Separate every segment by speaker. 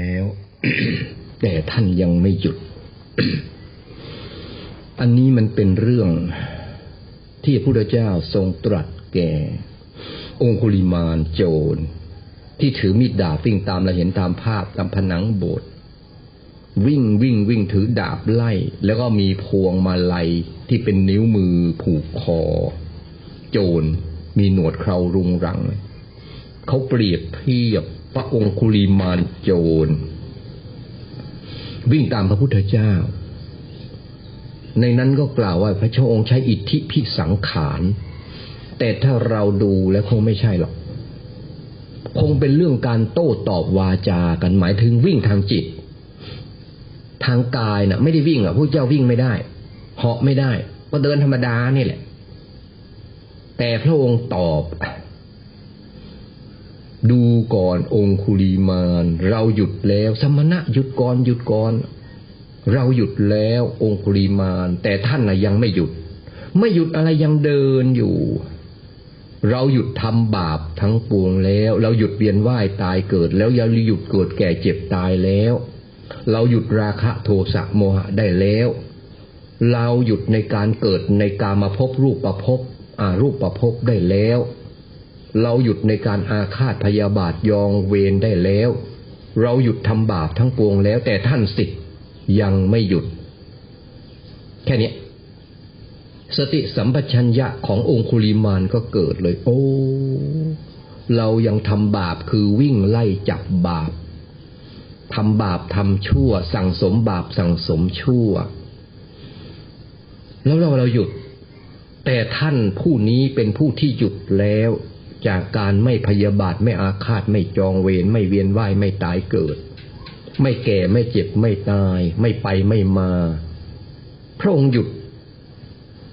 Speaker 1: แล้ว แต่ท่านยังไม่หยุด อันนี้มันเป็นเรื่องที่พระพุทธเจ้าทรงตรัสแก่ องคุลิมานโจร ที่ถือมีดดาบวิ่งตามเราเห็นตามภาพตามผนังโบสถ์วิ่งวิ่งวิ่งถือดาบไล่ แล้วก็มีพวงมาลัยที่เป็นนิ้วมือผูกคอ โจรมีหนวดเครารุงรัง เขาเปรียบเทียบ พระองคุลิมานโจร วิ่งตามพระพุทธเจ้า ในนั้นก็กล่าวว่าพระเจ้าองค์ใช้อิทธิพิสังขาร แต่ถ้าเราดูแล้วคงไม่ใช่หรอก คงเป็นเรื่องการโต้ตอบวาจากันหมายถึงวิ่งทางจิต ทางกายนะ่ะ ไม่ได้วิ่งอะพระเจ้าวิ่งไม่ได้เหาะไม่ได้ ก็เดินธรรมดานี่แหละ แต่พระองค์ตอบ ดูก่อนองคุลีมาน เราหยุดแล้ว สมณะหยุดก่อนหยุดก่อน เราหยุดแล้วองคุลีมาน แต่ท่านน่ะยังไม่หยุด ไม่หยุดอะไรยังเดินอยู่ เราหยุดทำบาปทั้งปวงแล้ว เราหยุดเวียนว่ายตายเกิด แล้วเราหยุดเกิดแก่เจ็บตายแล้ว เราหยุดราคะโทสะโมหะได้แล้ว เราหยุดในการเกิดในการมาพบรูปประพบอารูปประพบได้แล้ว เราหยุดในการอาฆาตพยาบาทยองเวรได้แล้ว เราหยุดทำบาปทั้งปวงแล้ว แต่ท่านสิยังไม่หยุด แค่นี้สติสัมปชัญญะขององคุลิมานก็เกิดเลย โอ้ เรายังทำบาปคือวิ่งไล่จับบาปทำบาปทำชั่ว สั่งสมบาปสั่งสมชั่ว แล้วเราเราหยุด แต่ท่านผู้นี้เป็นผู้ที่หยุดแล้ว จากการไม่พยาบาทไม่อาฆาตไม่จองเวรไม่เวียนว่ายไม่ตายเกิด ไม่แก่ไม่เจ็บไม่ตาย ไม่ไปไม่มา พระองค์หยุด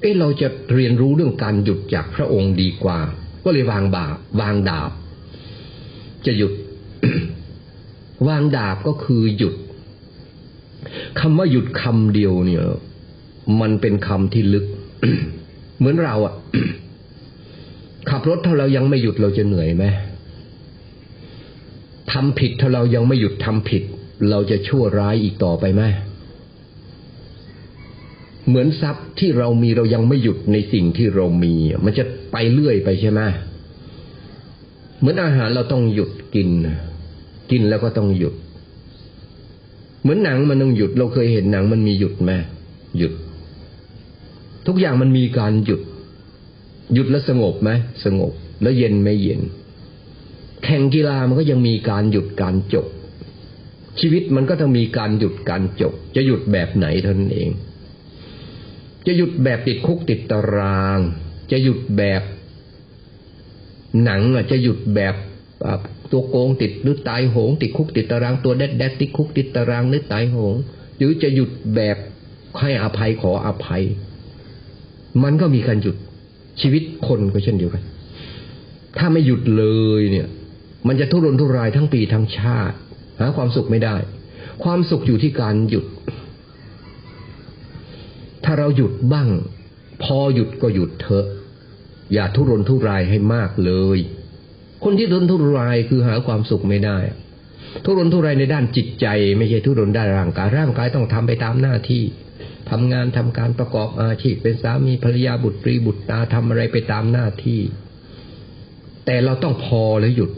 Speaker 1: เอ๊ะเราจะเรียนรู้เรื่องการหยุดจากพระองค์ดีกว่า ก็เลยวางบาปวางดาบ จะหยุด วางดาบก็คือหยุดคำว่าหยุดคำเดียวเนี่ย มันเป็นคำที่ลึก เหมือนเราอะ ขับรถถ้าเรายังไม่หยุดเราจะเหนื่อยไหมทำผิดถ้าเรายังไม่หยุดทำผิด เราจะชั่วร้ายอีกต่อไปไหมเหมือนทรัพย์ที่เรามีเรายังไม่หยุดในสิ่งที่เรามี มันจะไปเรื่อยไปใช่ไหมเหมือนอาหารเราต้องหยุดกิน กินแล้วก็ต้องหยุด เหมือนหนังมันต้องหยุด เราเคยเห็นหนังมันมีหยุดไหมหยุด ทุกอย่างมันมีการหยุด หยุดแล้วสงบไหมสงบ แล้วเย็นไม่เย็น แข่งกีฬามันก็ยังมีการหยุดการจบ ชีวิตมันก็ต้องมีการหยุดการจบ จะหยุดแบบไหนเท่านั้นเอง จะหยุดแบบติดคุกติดตาราง จะหยุดแบบหนังอะจะหยุดแบบตัวโกงติดหรือตายโหง ติดคุกติดตารางตัวแดดแดดติดคุกติดตารางหรือตายโหง หรือจะหยุดแบบให้อภัยขออภัย มันก็มีการหยุด ชีวิตคนก็เช่นเดียวกัน ถ้าไม่หยุดเลยเนี่ย มันจะทุรนทุรายทั้งปีทั้งชาติ หาความสุขไม่ได้ ความสุขอยู่ที่การหยุด ถ้าเราหยุดบ้าง พอหยุดก็หยุดเถอะ อย่าทุรนทุรายให้มากเลย คนที่ทุรนทุรายคือหาความสุขไม่ได้ ทุรนทุรายในด้านจิตใจ ไม่ใช่ทุรนด้านร่างกายร่างกายต้องทำไปตามหน้าที่ ทำงานทำการประกอบอาชีพเป็นสามีภรรยาบุตรีบุตรตาทำอะไรไปตามหน้าที่ แต่เราต้องพอแล้วหยุด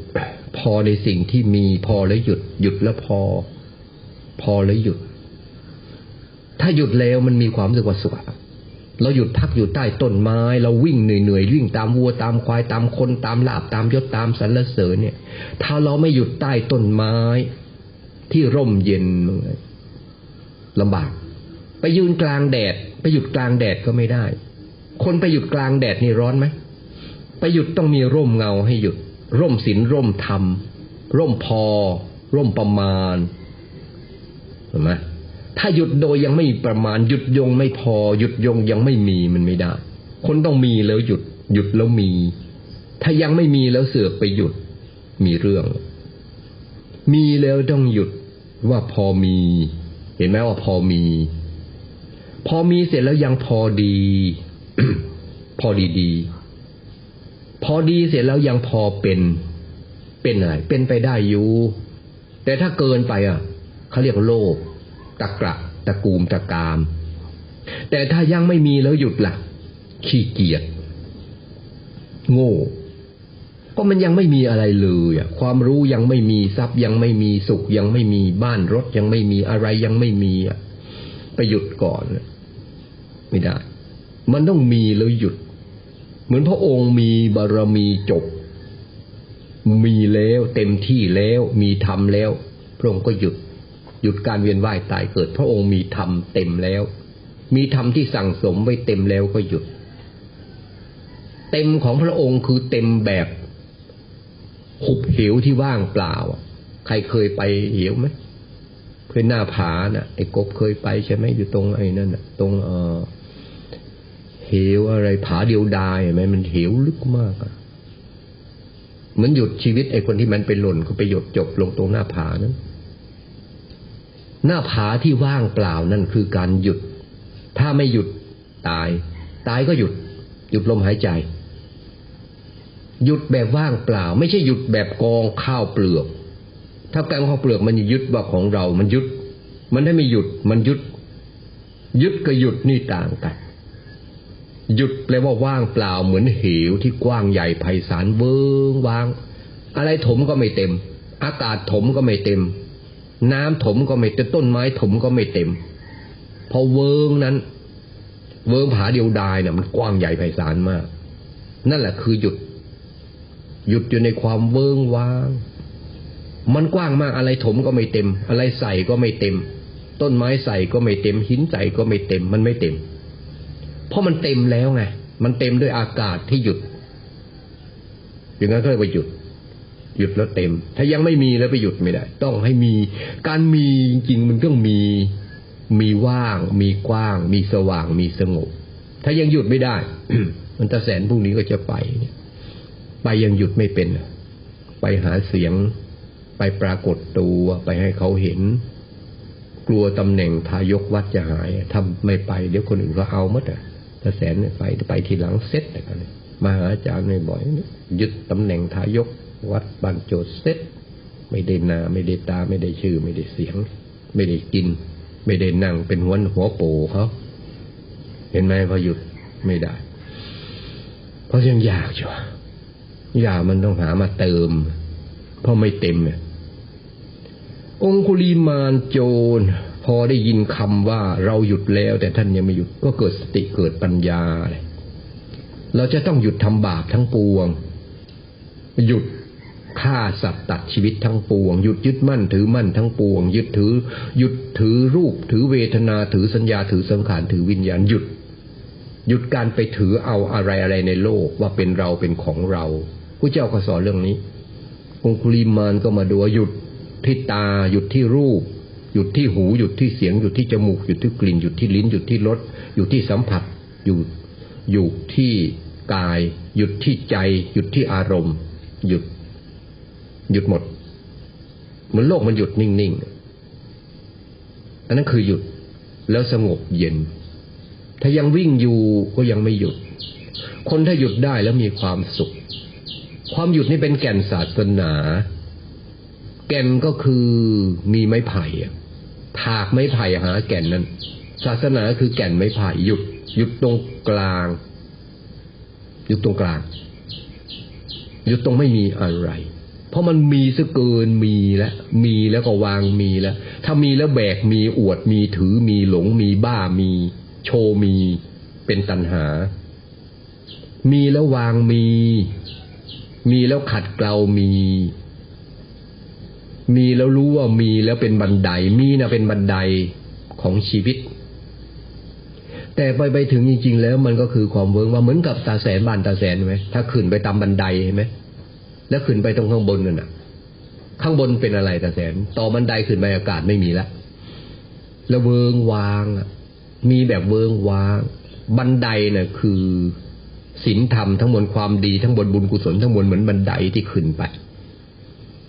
Speaker 1: พอในสิ่งที่มีพอแล้วหยุด หยุดแล้วพอ พอแล้วหยุด ถ้าหยุดแล้วมันมีความรู้สึกว่าสุขเราหยุดพักอยู่ใต้ต้นไม้ เราวิ่งเหนื่อยๆวิ่งตามวัวตามควายตามคนตามลาบตามยศตามสรรเสริญเนี่ย ถ้าเราไม่หยุดใต้ต้นไม้ ที่ร่มเย็นลำบาก ไปยืนกลางแดด ไปหยุดกลางแดดก็ไม่ได้ คนไปหยุดกลางแดดนี่ร้อนไหมไปหยุดต้องมีร่มเงาให้หยุด ร่มศีลร่มธรรม ร่มพอ ร่มประมาณเห็นไหมถ้าหยุดโดยยังไม่ประมาณ หยุดยงไม่พอ หยุดยงยังไม่มีมันไม่ได้ คนต้องมีแล้วหยุด หยุดแล้วมี ถ้ายังไม่มีแล้วเสือกไปหยุด มีเรื่อง มีแล้วต้องหยุดว่าพอมี เห็นไหมว่าพอมี พอมีเสร็จแล้วยังพอดี พอดีดี พอดีเสร็จแล้วยังพอเป็น เป็นอะไร เป็นไปได้อยู่ แต่ถ้าเกินไปอะเขาเรียกโลภตะกระตะกูมตะกาม แต่ถ้ายังไม่มีแล้วหยุดละ่ะ ขี้เกียจโง่ ก็มันยังไม่มีอะไรเลยอะ ความรู้ยังไม่มีทรัพย์ยังไม่มีสุขยังไม่มีบ้านรถยังไม่มีอะไรยังไม่มีอะ ไปหยุดก่อนไม่ได้ มันต้องมีแล้วหยุด เหมือนพระองค์มีบารมีจบ มีแล้วเต็มที่แล้วมีธรรมแล้ว พระองค์ก็หยุด หยุดการเวียนว่ายตายเกิด พระองค์มีธรรมเต็มแล้ว มีธรรมที่สั่งสมไว้เต็มแล้วก็หยุด เต็มของพระองค์คือเต็มแบบหุบเหวที่ว่างเปล่า ใครเคยไปเหวไหม คยหน้าผาน่ะไอ้กบเคยไปใช่ไหมอยู่ตรงไอ้นั่นนะตรงเออเหวอะไรผาเดียวดายไหมมันเหวลึกมากอะเหมือนหยุดชีวิตไอ้คนที่มันไปหล่นก็ไปหยดจบลงตรงหน้าผานั้น หน้าผาที่ว่างเปล่านั่นคือการหยุด ถ้าไม่หยุดตาย ตายก็หยุด หยุดลมหายใจ หยุดแบบว่างเปล่า ไม่ใช่หยุดแบบกองข้าวเปลือก ถ้ากองข้าวเปลือกมันยึดว่าของเรา มันยึด มันได้ไม่หยุด มันยึด ยึดกับหยุดนี่ต่างกัน หยุดแปลว่าว่างเปล่าเหมือนเหวที่กว้างใหญ่ไพศาลเวิงวาง อะไรถมก็ไม่เต็ม อากาศถมก็ไม่เต็ม น้ำถมก็ไม่เต็มต้นไม้ถมก็ไม่เต็ม พอเวิงนั้น เวิงผาเดียวดายเนี่ยมันกว้างใหญ่ไพศาลมาก นั่นแหละคือหยุด หยุดอยู่ในความเวิงว้าง มันกว้างมากอะไรถมก็ไม่เต็ม อะไรใส่ก็ไม่เต็ม ต้นไม้ใส่ก็ไม่เต็ม หินใส่ก็ไม่เต็ม มันไม่เต็ม เพราะมันเต็มแล้วไงมันเต็มด้วยอากาศที่หยุดอย่างนั้นก็เลยไปหยุด หยุดแล้วเต็ม ถ้ายังไม่มีแล้วไปหยุดไม่ได้ ต้องให้มี การมีจริงๆมันต้องมี มีว่าง มีกว้าง มีสว่าง มีสงบ ถ้ายังหยุดไม่ได้ มันตะแสนพรุ่งนี้ก็จะไป ไปยังหยุดไม่เป็น ไปหาเสียง ไปปรากฏตัวไปให้เขาเห็น กลัวตำแหน่งทายกวัดจะหายถ้าไม่ไป เดี๋ยวคนอื่นก็เอาหมดอะตะแสนไปไปทีหลังเซ็ตแต่กันมาหาอาจารย์บ่อยยึดตำแหน่งทายกวัดบันโจทเซ็ตไม่ได้นาไม่ได้ตาไม่ได้ชื่อ ไม่ได้เสียง ไม่ได้กิน ไม่ได้นั่งเป็นหัวหัวโปเขาเห็นไหมพอหยุดไม่ได้ เพราะยังอยากอยู่อยากมันต้องหามาเติม เพราะไม่เต็มเนี่ย องคุลีมานโจร พอได้ยินคำว่าเราหยุดแล้ว แต่ท่านยังไม่หยุดก็เกิดสติเกิดปัญญาเลยเราจะต้องหยุดทำบาปทั้งปวง หยุดฆ่าสัตว์ตัดชีวิตทั้งปวง หยุดยึดมั่นถือมั่นทั้งปวงยุดถือ หยุดถือรูป ถือเวทนาถือสัญญาถือสังขารถือวิญญาณหยุด หยุดการไปถือเอาอะไรอะไรในโลกว่าเป็นเราเป็นของเราพระเจ้าก็สอนเรื่องนี้องคุลีมานก็มาดูหยุด ที่ตาหยุดที่รูป หยุดที่หูหยุดที่เสียงหยุดที่จมูกหยุดที่กลิ่นหยุดที่ลิ้นหยุดที่รสหยุดที่สัมผัสหยุดหยุดที่กาย หยุดที่ใจ หยุดที่อารมณ์ หยุด หยุดหมดเหมือนโลกมันหยุดนิ่งๆอันนั้นคือหยุดแล้วสงบเย็น ถ้ายังวิ่งอยู่ก็ยังไม่หยุด คนถ้าหยุดได้แล้วมีความสุข ความหยุดนี่เป็นแก่นศาสนา แก่นก็คือมีไม้ไผ่ถากไม้ไผ่หาแก่นนั้นศาสนาคือแก่นไม้ไผ่หยุดหยุดตรงกลางหยุดตรงกลางหยุดตรงไม่มีอะไร เพราะมันมีซะเกินมีแล้วมีแล้วก็วางมีแล้ว ถ้ามีแล้วแบกมีอวดมีถือมีหลงมีบ้ามี โชว์มีเป็นตัณหา มีแล้ววางมี มีแล้วขัดเกลามี มีแล้วรู้ว่ามีแล้วเป็นบันไดมีนะเป็นบันไดของชีวิต แต่ไปไปถึงจริง ๆ แล้วมันก็คือความเวิร์กว่าเหมือนกับตาแสนบานตาแสนไหมถ้าขึ้นไปตามบันไดเห็นไหมแล้วขึ้นไปตรงข้างบนนั่นน่ะข้างบนเป็นอะไรตาแสน ต่อบันไดขึ้นไปอากาศไม่มีแล้วแล้วเวิงวางมีแบบเวิงวาง บันไดน่ะคือศีลธรรมทั้งมวลความดีทั้งบนบุญกุศลทั้งมวลเหมือนบันไดที่ขึ้นไป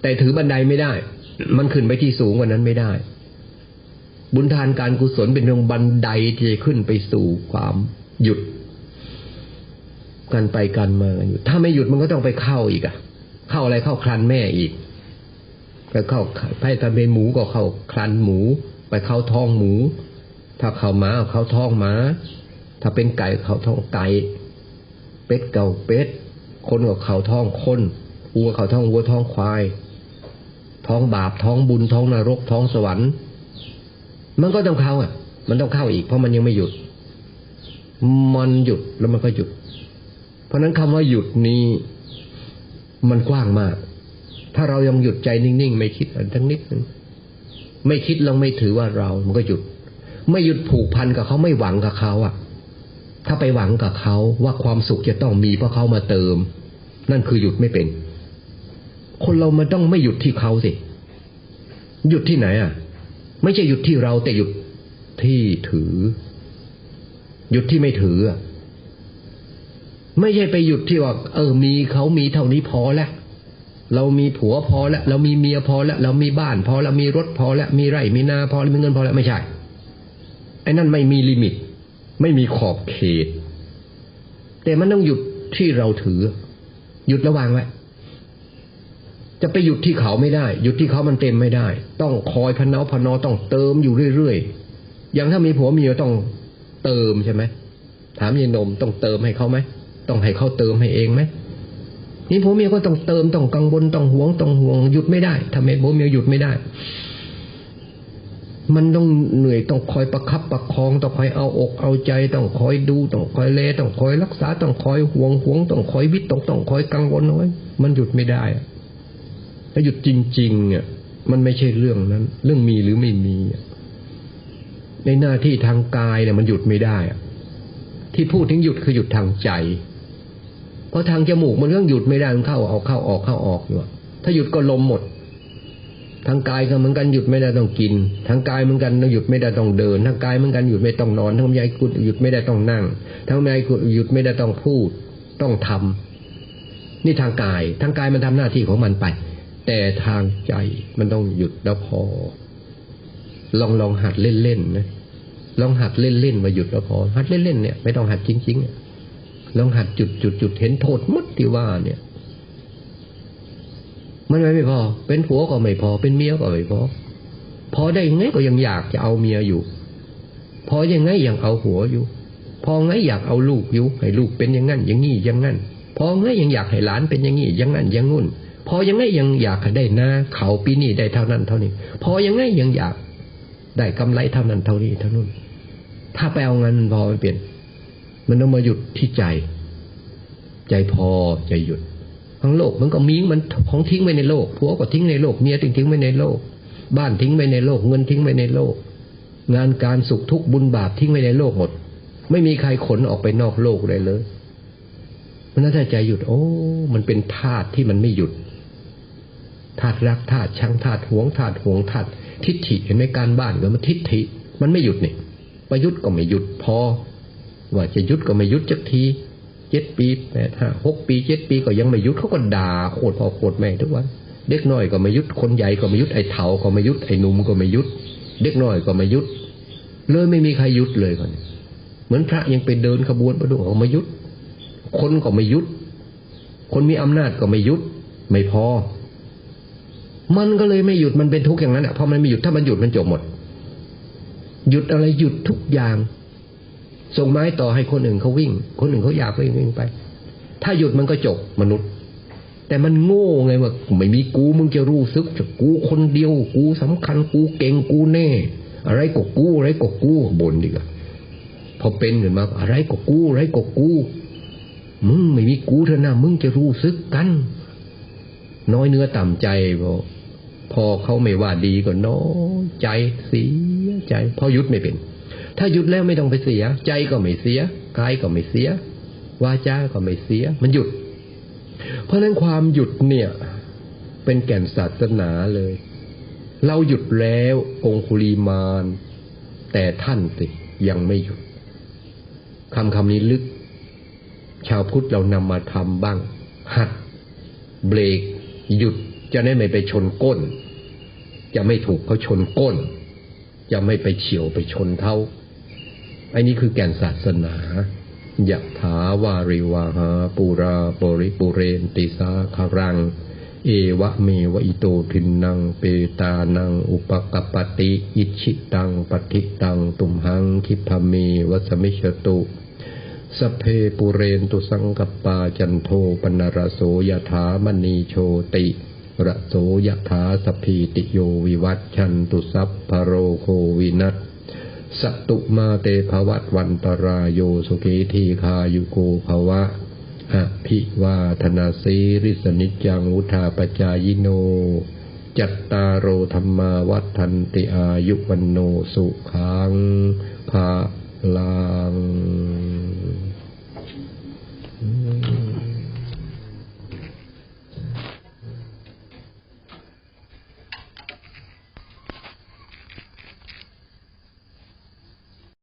Speaker 1: แต่ถือบันไดไม่ได้ มันขึ้นไปที่สูงกว่านั้นไม่ได้ บุญทานการกุศลเป็นเพียงบันไดที่จะขึ้นไปสู่ความหยุดกันไปกันมากันอยู่ถ้าไม่หยุดมันก็ต้องไปเข้าอีกอะเข้าอะไรเข้าครันแม่อีกไปเข้าไปถ้าเป็นหมูก็เข้าคลันหมู ไปเข้าท้องหมู ถ้าเข้าหมาเข้าท้องหมาถ้าเป็นไก่เข้าท้องไก่เป็ดเก่าเป็ดคนก็เข้าท้องคนวัวเข้าท้องวัวท้องควาย ท้องบาปท้องบุญท้องนรกท้องสวรรค์ มันก็ต้องเข้าอะ มันต้องเข้าอีกเพราะมันยังไม่หยุด มันหยุดแล้วมันก็หยุด เพราะนั้นคำว่าหยุดนี้มันกว้างมาก ถ้าเรายังหยุดใจนิ่ง ๆ ไม่คิดอันทั้งนิดนึงไม่คิดเราไม่ถือว่าเรา มันก็หยุด ไม่หยุดผูกพันกับเขาไม่หวังกับเขาอะ ถ้าไปหวังกับเขาว่าความสุขจะต้องมีเพราะเขามาเติม นั่นคือหยุดไม่เป็น คนเรามันต้องไม่หยุดที่เขาสิ หยุดที่ไหนอะ ไม่ใช่หยุดที่เราแต่หยุดที่ถือ หยุดที่ไม่ถืออะไม่ใช่ไปหยุดที่ว่า เออ มีเขามีเท่านี้พอแล้วเรามีผัวพอแล้ว เรามีเมียพอแล้ว เรามีบ้านพอแล้วมีรถพอแล้วมีไร่มีนาพอแล้วมีเงินพอแล้วไม่ใช่ไอ้นั่นไม่มีลิมิต ไม่มีขอบเขต แต่มันต้องหยุดที่เราถือ หยุดระวางไว้ จะไปหยุดที่เขาไม่ได้ หยุดที่เขามันเต็มไม่ได้ ต้องคอยพนเอาพนอต้องเติมอยู่เรื่อยๆอย่างถ้ามีผัวเมียต้องเติมใช่ไหมถามยายนมต้องเติมให้เขาไหมต้องให้เขาเติมให้เองไหมนี่ผัวเมียก็ต้องเติมต้องกังวลต้องห่วงต้องห่วงหยุดไม่ได้ทำไมผัวเมียหยุดไม่ได้ มันต้องเหนื่อยต้องคอยประคับประคองต้องคอยเอาอกเอาใจ ต้องคอยดูต้องคอยเลต้องคอยรักษาต้องคอยห่วงห่วงต้องคอยวิตต้องต้องคอยกังวลเอาไว้มันหยุดไม่ได้ ถ้าหยุดจริงๆอะมันไม่ใช่เรื่องนั้น เรื่องมีหรือไม่มีในหน้าที่ทางกายเนี่ยมันหยุดไม่ได้ที่พูดถึงหยุดคือหยุดทางใจ เพราะทางจมูกมันเรื่องหยุดไม่ได้มันเข้าออกเข้าออกเข้าออกอยู่ถ้าหยุดก็ลมหมด ทางกายก็เหมือนกันหยุดไม่ได้ต้องกิน ทางกายเหมือนกันหยุดไม่ได้ต้องเดิน ทางกายเหมือนกันหยุดไม่ต้องนอน ทางใจหยุดไม่ได้ต้องนั่ง ทางใจหยุดไม่ได้ต้องพูด ต้องทำนี่ทางกาย ทางกายมันทำหน้าที่ของมันไป แต่ทางใจมันต้องหยุดแล้วพอ ลองลองหัดเล่นๆนะลองหัดเล่นๆมาหยุดแล้วพอ หัดเล่นๆเนี่ยไม่ต้องหัดจริงๆลองหัดจุดจุดจุดเห็นโทษมัดที่ว่าเนี่ย มันไม่พอ เป็นผัวก็ไม่พอ เป็นเมียก็ไม่พอ พอได้ไงก็ยังอยากจะเอาเมียอยู่ พอยังไงยังเอาหัวอยู่ พอไงอยากเอาลูกอยู่ให้ลูกเป็นอย่างนั้นอย่างนี้อย่างนั้นพอไงยังอยากให้หลานเป็นอย่างนี้อย่างนั้นอย่างงู้น พอยังไงยังอยากได้นาเขาปีนี้ได้เท่านั้นเท่านี้ พอยังไงยังอยากได้กำไรเท่านั้นเท่านี้เท่านู้นถ้าไปเอาเงินพอไม่เปลี่ยน มันต้องมาหยุดที่ใจ ใจพอใจหยุดทั้งโลกมันก็มีมันของทิ้งไว้ในโลกผัวก็ทิ้งในโลกเมียทิ้งทิ้งไว้ในโลก บ้านทิ้งไว้ในโลกเงินทิ้งไว้ในโลก งานการสุขทุกข์บุญบาปทิ้งไว้ในโลกหมด ไม่มีใครขนออกไปนอกโลกเลยเลยเพราะนั้นถ้าใจหยุด โอ้ มันเป็นธาตุที่มันไม่หยุด ธาตุรักธาตุชังธาตุหวงธาตุหวงธาตุทิฏฐิเห็นไหมการบ้านก็มันทิฏฐิ มันไม่หยุดนี่ประยุทธ์ก็ไม่หยุดพอ ว่าจะยุดก็ไม่ยุดจักทีเจ็ดปีแปดห้าหกปีเจ็ดปีก็ยังไม่ยุดเขาก็ด่าโคตรพอโคตรแม่ทุกวันเด็กน้อยก็ไม่ยุดคนใหญ่ก็ไม่ยุดไอ้เถาก็ไม่ยุดไอ้หนุ่มก็ไม่ยุดเด็กน้อยก็ไม่ยุดเลยไม่มีใครยุดเลยก่อนเหมือนพระยังไปเดินขบวนประดุเขาไม่ยุดคนก็ไม่ยุดคนมีอำนาจก็ไม่ยุดไม่พอ มันก็เลยไม่หยุดมันเป็นทุกข์อย่างนั้นอะพอมันไม่หยุดถ้ามันหยุดมันจบหมด หยุดอะไรหยุดทุกอย่าง ส่งไม้ต่อให้คนอื่นเขาวิ่ง คนอื่นเขาอยากวิ่งวิ่งไป ถ้าหยุดมันก็จบมนุษย์ แต่มันโง่ไงว่าไม่มีกูมึงจะรู้สึกจะกูคนเดียวกูสำคัญกูเก่งกูแน่ อะไรก็กูอะไรก็กูบนดีกว่าพอเป็นขึ้นมาอะไรก็กูอะไรก็กูมึงไม่มีกูเถอะนะมึงจะรู้สึกกัน น้อยเนื้อต่ำใจพอ พอเขาไม่ว่าดีก็น้อยใจเสียใจเพราะยุดไม่เป็น ถ้าหยุดแล้วไม่ต้องไปเสีย ใจก็ไม่เสียกายก็ไม่เสียวาจาก็ไม่เสีย มันหยุด เพราะนั้นความหยุดเนี่ย เป็นแก่นศาสนาเลย เราหยุดแล้วองคุลีมานแต่ท่านสิยังไม่หยุดคำคำนี้ลึก ชาวพุทธเรานำมาทำบ้าง หัด เบรก หยุด จะได้ไม่ไปชนก้น จะไม่ถูกเขาชนก้น จะไม่ไปเฉียวไปชนเท้าอ้นี่คือแก่นศาสนายะถาวาริวาหาปูราปริปุเรนติสาคารัง เอวะเมวะอิโตทินนังเปตานัง อุปกปปติอิชิตังปฏิตัง ตุมหังคิพเมวสมิชตุสเพปุเรนตุสังกปปาจันโทปนรโสยถามณีโชติ ระโสยถาสพีติโยวิวัตชันตุสัพพโรโควินัสสตุมาเตภวัตวันตรายโยสุขีทีคายุโกภวะอภิวาธนาสีริสนิจังวุธาปจายโน จัตตารโอธรรมาวัฏันติอายุวันโนสุขังภาลัง